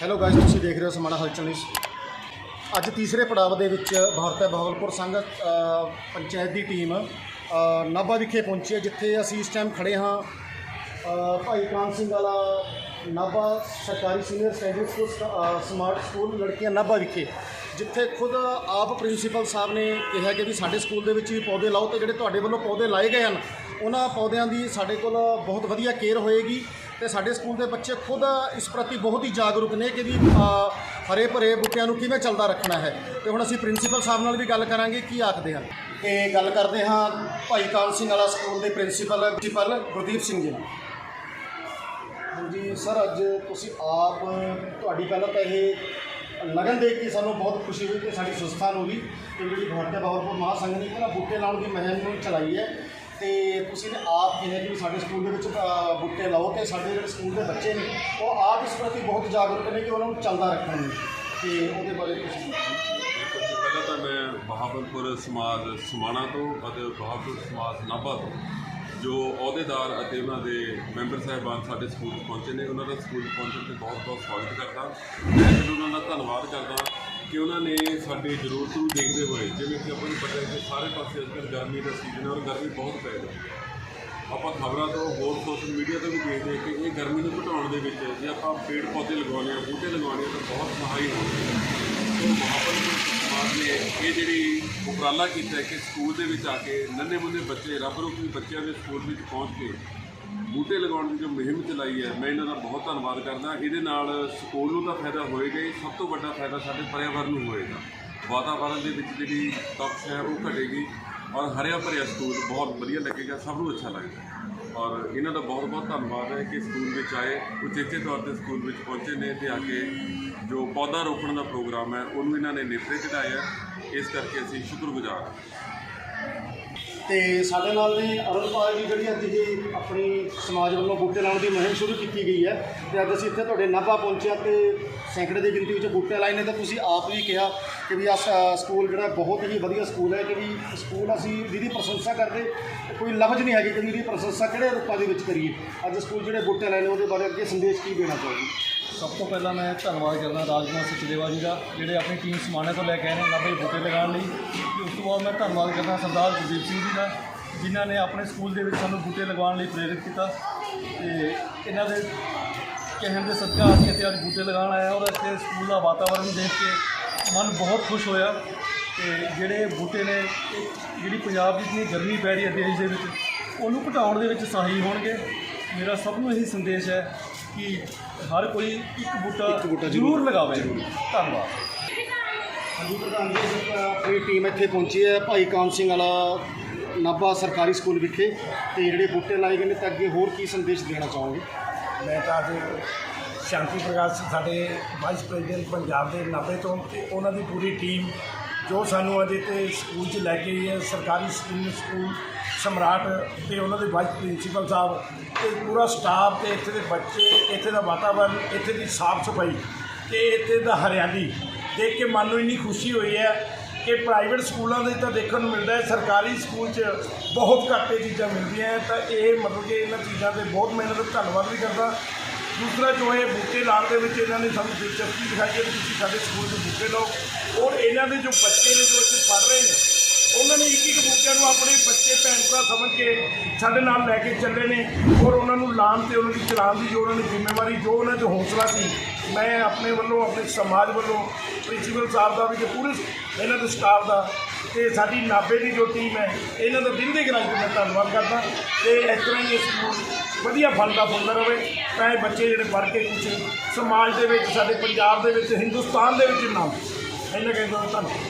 Hello guys ਤੁਸੀਂ ਦੇਖ ਰਹੇ ਹੋ ਸਮਾਣਾ ਹਲਚਲ ਨਿਊਜ਼ ਅੱਜ ਤੀਸਰੇ ਪੜਾਵ ਦੇ ਵਿੱਚ ਭਾਰਤ ਬਹਾਵਲਪੁਰ ਸੰਘ ਪੰਚਾਇਤ ਦੀ ਟੀਮ ਨਾਭਾ ਵਿਖੇ ਪਹੁੰਚੀ ਹੈ, ਜਿੱਥੇ ਅਸੀਂ ਇਸ ਟਾਈਮ ਖੜੇ ਹਾਂ। ਭਾਈ ਕਾਨ ਸਿੰਘ ਵਾਲਾ ਨਾਭਾ ਸਰਕਾਰੀ senior secondary school smart school ਲੜਕੀਆਂ ਨਾਭਾ ਵਿਖੇ, ਜਿੱਥੇ ਖੁਦ ਆਪ ਪ੍ਰਿੰਸੀਪਲ ਸਾਹਿਬ ਨੇ ਕਿਹਾ ਕਿ ਵੀ ਸਾਡੇ ਸਕੂਲ ਦੇ ਵਿੱਚ ਵੀ ਪੌਦੇ ਲਾਓ ਤੇ ਜਿਹੜੇ ਤੁਹਾਡੇ ਵੱਲੋਂ ਪੌਦੇ ਲਾਏ ਗਏ ਹਨ ਉਹਨਾਂ ਪੌਦਿਆਂ ਦੀ ਸਾਡੇ ਕੋਲ ਬਹੁਤ ਵਧੀਆ ਕੇਅਰ ਹੋਏਗੀ ਤੇ ਸਾਡੇ ਸਕੂਲ ਦੇ ਬੱਚੇ ਖੁਦ ਇਸ ਪ੍ਰਤੀ ਬਹੁਤ ਹੀ ਜਾਗਰੂਕ ਨੇ ਕਿ ਵੀ ਹਰੇ ਭਰੇ ਬੂਟਿਆਂ ਨੂੰ ਕਿਵੇਂ ਚੱਲਦਾ ਰੱਖਣਾ ਹੈ। ਤੇ ਹੁਣ ਅਸੀਂ ਪ੍ਰਿੰਸੀਪਲ ਸਾਹਿਬ ਨਾਲ ਵੀ ਗੱਲ ਕਰਾਂਗੇ, ਕੀ ਆਖਦੇ ਹਨ? ਤੇ ਗੱਲ ਕਰਦੇ ਹਾਂ ਭਾਈ ਕਾਲ ਸਿੰਘ ਵਾਲਾ ਸਕੂਲ ਦੇ ਪ੍ਰਿੰਸੀਪਲ ਪ੍ਰਿੰਸੀਪਲ ਗੁਰਦੀਪ ਸਿੰਘ ਜੀ ਨਾਲ। ਹਾਂਜੀ, ਸਰ, ਅੱਜ ਤੁਸੀਂ ਆਪ, ਤੁਹਾਡੀ ਪਹਿਲਾਂ ਤਾਂ ਇਹ ਲਗਨ ਦੇਖ ਕੇ ਸਾਨੂੰ ਬਹੁਤ ਖੁਸ਼ੀ ਹੋਈ ਕਿ ਸਾਡੀ ਸੰਸਥਾ ਨੂੰ ਵੀ ਤੇ ਜਿਹੜੀ ਭਾਰਤੀ ਬਾਬਰਪੁਰ ਮਹਾਸੰਘ ਨੇ ਇਹਨਾਂ ਬੂਟੇ ਲਾਉਣ ਦੀ ਮਹਿੰਮ ਨੂੰ ਚਲਾਈ ਹੈ। ਤੇ ਤੁਸੀਂ ਨੇ ਆਪ ਕਿਹਾ ਕਿ ਸਾਡੇ ਸਕੂਲ ਦੇ ਵਿੱਚ ਅ, ਬੂਟੇ ਲਾਓ ਤੇ ਸਾਡੇ ਜਿਹੜੇ ਸਕੂਲ ਦੇ ਬੱਚੇ ਨੇ ਉਹ ਆਪ ਇਸ ਪ੍ਰਤੀ ਬਹੁਤ ਜਾਗਰੂਕ ਨੇ ਕਿ ਉਹਨਾਂ ਨੂੰ ਚੱਲਦਾ ਰੱਖਣ ਨੂੰ ਤੇ ਉਹਦੇ ਬਾਰੇ ਤੁਸੀਂ ਦੱਸੋ। ਪਹਿਲਾਂ ਤਾਂ ਮੈਂ ਬਹਾਵਲਪੁਰ ਸਮਾਜ ਸਮਾਣਾ ਤੋਂ ਅਤੇ ਬਹਾਵਲਪੁਰ ਸਮਾਜ ਨਾਭਾ ਤੋਂ ਜੋ ਅਹੁਦੇਦਾਰ ਅਤੇ ਉਹਨਾਂ ਦੇ ਮੈਂਬਰ ਸਾਹਿਬਾਨ ਸਾਡੇ ਸਕੂਲ 'ਚ ਪਹੁੰਚੇ ਨੇ ਉਹਨਾਂ ਦਾ ਸਕੂਲ 'ਚ ਪਹੁੰਚਣ ਤੇ ਬਹੁਤ ਬਹੁਤ ਸਵਾਗਤ ਕਰਦਾ ਮੈਂ ਫਿਰ ਉਹਨਾਂ ਦਾ ਧੰਨਵਾਦ ਕਰਦਾ ਕਿ ਉਹਨਾਂ ਨੇ ਸਾਡੀ ਜ਼ਰੂਰਤ ਨੂੰ ਦੇਖਦੇ ਹੋਏ, ਜਿਵੇਂ ਕਿ ਆਪਾਂ ਨੂੰ ਪਤਾ ਹੈ ਕਿ ਸਾਰੇ ਪਾਸੇ ਅੱਜਕੱਲ੍ਹ ਗਰਮੀ ਦਾ ਸੀਜ਼ਨ ਹੈ ਔਰ ਗਰਮੀ ਬਹੁਤ ਪੈ ਰਹੀ ਹੈ। ਆਪਾਂ ਖਬਰਾਂ ਤੋਂ ਹੋਰ ਸੋਸ਼ਲ ਮੀਡੀਆ ਤੋਂ ਵੀ ਦੇਖਦੇ ਹਾਂ ਕਿ ਇਹ ਗਰਮੀ ਨੂੰ ਘਟਾਉਣ ਦੇ ਵਿੱਚ ਜੇ ਆਪਾਂ ਪੇੜ ਪੌਦੇ ਲਗਾਉਣੇ ਆ, ਬੂਟੇ ਲਗਾਉਣੇ ਹਾਂ ਤਾਂ ਬਹੁਤ ਸਹਾਈ ਹੋਣਗੇ ਸੋ ਮਹਾਪੁਰਖ ਸਮਾਜ ਨੇ ਇਹ ਜਿਹੜੀ ਉਪਰਾਲਾ ਕੀਤਾ ਕਿ ਸਕੂਲ ਦੇ ਵਿੱਚ ਆ ਕੇ ਨੰਨੇ ਮੁੰਨੇ ਬੱਚੇ ਰੱਬ ਰੂਪੀ ਬੱਚਿਆਂ ਦੇ ਸਕੂਲ ਵਿੱਚ ਪਹੁੰਚ ਕੇ ਬੂਟੇ ਲਗਾਉਣ ਦੀ ਜੋ ਮੁਹਿੰਮ ਚਲਾਈ ਹੈ, ਮੈਂ ਇਹਨਾਂ ਦਾ ਬਹੁਤ ਧੰਨਵਾਦ ਕਰਦਾ। ਇਹਦੇ ਨਾਲ ਸਕੂਲ ਨੂੰ ਤਾਂ ਫਾਇਦਾ ਹੋਏਗਾ ਹੀ, ਸਭ ਤੋਂ ਵੱਡਾ ਫਾਇਦਾ ਸਾਡੇ ਪਰਿਆਵਰਨ ਨੂੰ ਹੋਏਗਾ। ਵਾਤਾਵਰਨ ਦੇ ਵਿੱਚ ਜਿਹੜੀ ਤਪਸ਼ ਹੈ, ਉਹ ਘਟੇਗੀ ਔਰ ਹਰਿਆ ਭਰਿਆ ਸਕੂਲ ਬਹੁਤ ਵਧੀਆ ਲੱਗੇਗਾ, ਸਭ ਨੂੰ ਅੱਛਾ ਲੱਗੇਗਾ ਔਰ ਇਹਨਾਂ ਦਾ ਬਹੁਤ ਬਹੁਤ ਧੰਨਵਾਦ ਹੈ ਕਿ ਸਕੂਲ ਵਿੱਚ ਆਏ ਉਚੇਚੇ ਤੌਰ ਤੇ ਸਕੂਲ ਵਿੱਚ ਪਹੁੰਚੇ ਨੇ ਤੇ ਆ ਕੇ ਜੋ ਪੌਦਾ ਰੋਪਣ ਦਾ ਪ੍ਰੋਗਰਾਮ ਹੈ, ਉਹਨੂੰ ਇਹਨਾਂ ਨੇ ਨੇਪਰੇ ਚੜਾਇਆ ਇਸ ਕਰਕੇ ਅਸੀਂ ਸ਼ੁਕਰਗੁਜ਼ਾਰ ਹਾਂ। ਤੇ ਸਾਡੇ ਨਾਲ ਨੇ ਅਰੁਣਪਾਲ ਜੀ ਜਿਹੜੀ ਅੱਜ ਇਹ ਆਪਣੀ ਸਮਾਜ ਵੱਲੋਂ ਬੂਟੇ ਲਾਉਣ ਦੀ ਮੁਹਿੰਮ ਸ਼ੁਰੂ ਕੀਤੀ ਗਈ ਹੈ ਤੇ ਅੱਜ ਅਸੀਂ ਇੱਥੇ ਤੁਹਾਡੇ ਨਾਭਾ ਪਹੁੰਚਿਆ ਤੇ ਸੈਂਕੜੇ ਦੀ ਗਿਣਤੀ ਵਿੱਚ ਬੂਟੇ ਲਾਏ ਨੇ ਤਾਂ ਤੁਸੀਂ ਆਪ ਵੀ ਕਿਹਾ ਕਿ ਵੀ ਆ ਸਕੂਲ ਜਿਹੜਾ ਬਹੁਤ ਹੀ ਵਧੀਆ ਸਕੂਲ ਹੈ ਕਿ ਵੀ ਸਕੂਲ ਅਸੀਂ ਜਿਹਦੀ ਪ੍ਰਸ਼ੰਸਾ ਕਰਦੇ, ਕੋਈ ਲਫ਼ਜ਼ ਨਹੀਂ ਹੈਗੇ ਕਿ ਜਿਹਦੀ ਪ੍ਰਸ਼ੰਸਾ ਕਿਹੜੇ ਰੂਪਾਂ ਦੇ ਵਿੱਚ ਕਰੀਏ। ਅੱਜ ਸਕੂਲ ਜਿਹੜੇ ਬੂਟੇ ਲਾਏ ਨੇ ਉਹਦੇ ਬਾਰੇ ਅੱਗੇ ਸੰਦੇਸ਼ ਕੀ ਦੇਣਾ ਚਾਹੋਗੇ? ਸਭ ਤੋਂ ਪਹਿਲਾਂ ਮੈਂ ਧੰਨਵਾਦ ਕਰਦਾ ਰਾਜਕੁਮਾਰ ਸਚਦੇਵਾ ਜੀ ਦਾ, ਜਿਹੜੇ ਆਪਣੀ ਟੀਮ ਸਮਾਣੇ ਤੋਂ ਲੈ ਕੇ ਆਏ ਨੇ, ਨਾਭੇ ਬੂਟੇ ਲਗਾਉਣ ਲਈ। ਤੇ ਉਸ ਤੋਂ ਬਾਅਦ ਮੈਂ ਧੰਨਵਾਦ ਕਰਦਾ ਸਰਦਾਰ ਗੁਰਦੀਪ ਸਿੰਘ ਜੀ ਦਾ, ਜਿਨ੍ਹਾਂ ਨੇ ਆਪਣੇ ਸਕੂਲ ਦੇ ਵਿੱਚ ਸਾਨੂੰ ਬੂਟੇ ਲਗਾਉਣ ਲਈ ਪ੍ਰੇਰਿਤ ਕੀਤਾ। ਤੇ ਇਹਨਾਂ ਦੇ ਕਹਿਣ ਦੇ ਸਦਕਾ ਅਸੀਂ ਇੱਥੇ ਅੱਜ ਬੂਟੇ ਲਗਾਉਣ ਆਏ ਔਰ ਇੱਥੇ ਸਕੂਲ ਦਾ ਵਾਤਾਵਰਣ ਦੇਖ ਕੇ ਮਨ ਬਹੁਤ ਖੁਸ਼ ਹੋਇਆ। ਤੇ ਜਿਹੜੇ ਬੂਟੇ ਨੇ ਜਿਹੜੀ ਪੰਜਾਬ ਦੀ ਜਿੰਨੀ ਗਰਮੀ ਪੈ ਰਹੀ ਹੈ ਦੇਸ਼ ਦੇ ਵਿੱਚ, ਉਹਨੂੰ ਘਟਾਉਣ ਦੇ ਵਿੱਚ ਸਹਾਈ ਹੋਣਗੇ। ਮੇਰਾ ਸਭ ਨੂੰ ਇਹੀ ਸੰਦੇਸ਼ ਹੈ ਕਿ ਹਰ ਕੋਈ ਇੱਕ ਬੂਟਾ ਇੱਕ ਬੂਟਾ ਜ਼ਰੂਰ ਲਗਾਵੇ। ਧੰਨਵਾਦ। ਹਾਂਜੀ ਪ੍ਰਧਾਨ ਜੀ ਅਸੀਂ ਆਪਣੀ ਟੀਮ ਇੱਥੇ ਪਹੁੰਚੀ ਹੈ ਭਾਈ ਕਾਨ ਸਿੰਘ ਵਾਲਾ ਨਾਭਾ ਸਰਕਾਰੀ ਸਕੂਲ ਵਿਖੇ। ਤੇ ਜਿਹੜੇ ਬੂਟੇ ਲਾਏ ਗਏ ਨੇ ਤੇ ਅੱਗੇ ਹੋਰ ਕੀ ਸੰਦੇਸ਼ ਦੇਣਾ ਚਾਹੋਗੇ? ਮੈਂ ਤਾਂ ਅੱਜ ਸ਼ਾਂਤੀ ਪ੍ਰਕਾਸ਼ ਸਾਡੇ ਵਾਈਸ ਪ੍ਰੈਜ਼ੀਡੈਂਟ ਪੰਜਾਬ ਦੇ ਨਾਭੇ ਤੋਂ ਤੇ ਉਹਨਾਂ ਦੀ ਪੂਰੀ ਟੀਮ ਜੋ ਸਾਨੂੰ ਅਜੇ ਤੇ ਸਕੂਲ 'ਚ ਲੈ ਕੇ ਆਈ ਹੈ ਸਰਕਾਰੀ ਸਕੂਲ ਸਕੂਲ ਸਮਰਾਟ ਤੇ ਉਹਨਾਂ ਦੇ ਵਾਈਸ ਪ੍ਰਿੰਸੀਪਲ ਸਾਹਿਬ ਤੇ ਪੂਰਾ ਸਟਾਫ ਤੇ ਇੱਥੇ ਦੇ ਬੱਚੇ ਇੱਥੇ ਦਾ ਵਾਤਾਵਰਨ ਇੱਥੇ ਦੀ ਸਾਫ਼ ਸਫ਼ਾਈ ਤੇ ਇੱਥੇ ਦਾ ਹਰਿਆਲੀ ਦੇਖ ਕੇ ਮਨ ਨੂੰ ਇੰਨੀ ਖੁਸ਼ੀ ਹੋਈ ਹੈ ਕਿ ਪ੍ਰਾਈਵੇਟ ਸਕੂਲਾਂ ਦੇ ਤਾਂ ਦੇਖਣ ਨੂੰ ਮਿਲਦਾ ਹੈ ਸਰਕਾਰੀ ਸਕੂਲ 'ਚ ਬਹੁਤ ਘੱਟ ਇਹ ਚੀਜ਼ਾਂ ਮਿਲਦੀਆਂ ਹੈ ਤਾਂ ਇਹ ਮਤਲਬ ਕਿ ਇਹਨਾਂ ਚੀਜ਼ਾਂ ਤੇ ਬਹੁਤ ਮਿਹਨਤ ਧੰਨਵਾਦ ਵੀ ਕਰਦਾ ਦੂਸਰਾ ਜੋ ਹੈ ਬੂਟੇ ਲਾਉਣ ਦੇ ਵਿੱਚ ਇਹਨਾਂ ਨੇ ਸਾਨੂੰ ਦਿਲਚਸਪੀ ਦਿਖਾਈ ਹੈ ਕਿ ਤੁਸੀਂ ਸਾਡੇ ਸਕੂਲ 'ਚ ਬੂਟੇ ਲਾਓ ਔਰ ਇਹਨਾਂ ਦੇ ਜੋ ਬੱਚੇ ਨੇ ਜੋ ਇੱਥੇ ਪੜ੍ਹ ਰਹੇ ਨੇ ਉਹਨਾਂ ਨੇ ਇੱਕ ਇੱਕ ਬੂਟਿਆਂ ਨੂੰ ਆਪਣੇ ਬੱਚੇ, ਭੈਣ ਭਰਾ ਸਮਝ ਕੇ ਸਾਡੇ ਨਾਲ ਲੈ ਕੇ ਚੱਲੇ ਨੇ ਔਰ ਉਹਨਾਂ ਨੂੰ ਲਾਉਣ ਤੇ ਉਹਨਾਂ ਦੀ ਚਲਾਉਣ ਦੀ ਜੋ ਉਹਨਾਂ ਦੀ ਜ਼ਿੰਮੇਵਾਰੀ, ਜੋ ਉਹਨਾਂ 'ਚ ਹੌਸਲਾ ਸੀ, ਮੈਂ ਆਪਣੇ ਵੱਲੋਂ, ਆਪਣੇ ਸਮਾਜ ਵੱਲੋਂ, ਪ੍ਰਿੰਸੀਪਲ ਸਾਹਿਬ ਦਾ ਵੀ ਤੇ ਪੂਰੇ ਇਹਨਾਂ ਦੇ ਸਟਾਫ ਦਾ ਤੇ ਸਾਡੀ ਨਾਭੇ ਦੀ ਜੋ ਟੀਮ ਹੈ, ਇਹਨਾਂ ਦਾ ਦਿਲ ਦੇ ਗਰਾਜ ਤੋਂ ਮੈਂ ਧੰਨਵਾਦ ਕਰਦਾ ਤੇ ਇਸ ਤਰ੍ਹਾਂ ਹੀ ਇਹ ਸਕੂਲ ਵਧੀਆ ਫਲਦਾ ਫੁੱਲਦਾ ਰਹੇ ਤਾਂ ਇਹ ਬੱਚੇ ਜਿਹੜੇ ਪੜ੍ਹ ਕੇ ਕੁਝ ਸਮਾਜ ਦੇ ਵਿੱਚ, ਸਾਡੇ ਪੰਜਾਬ ਦੇ ਵਿੱਚ, ਹਿੰਦੁਸਤਾਨ ਦੇ ਵਿੱਚ ਨਾਮ ਇਹਨਾਂ ਕਹਿੰਦਾ ਧੰਨਵਾਦ।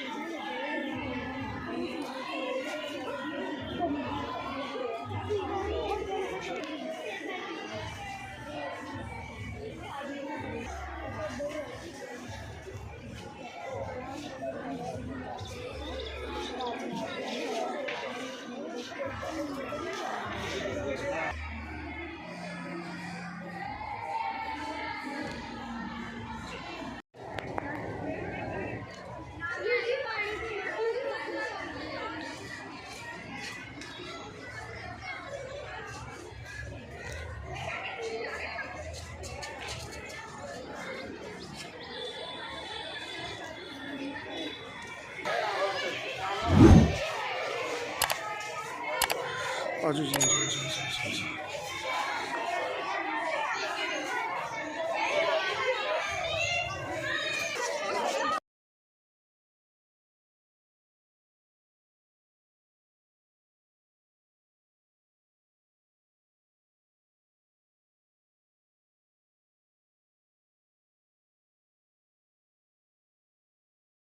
啊就行行行行行行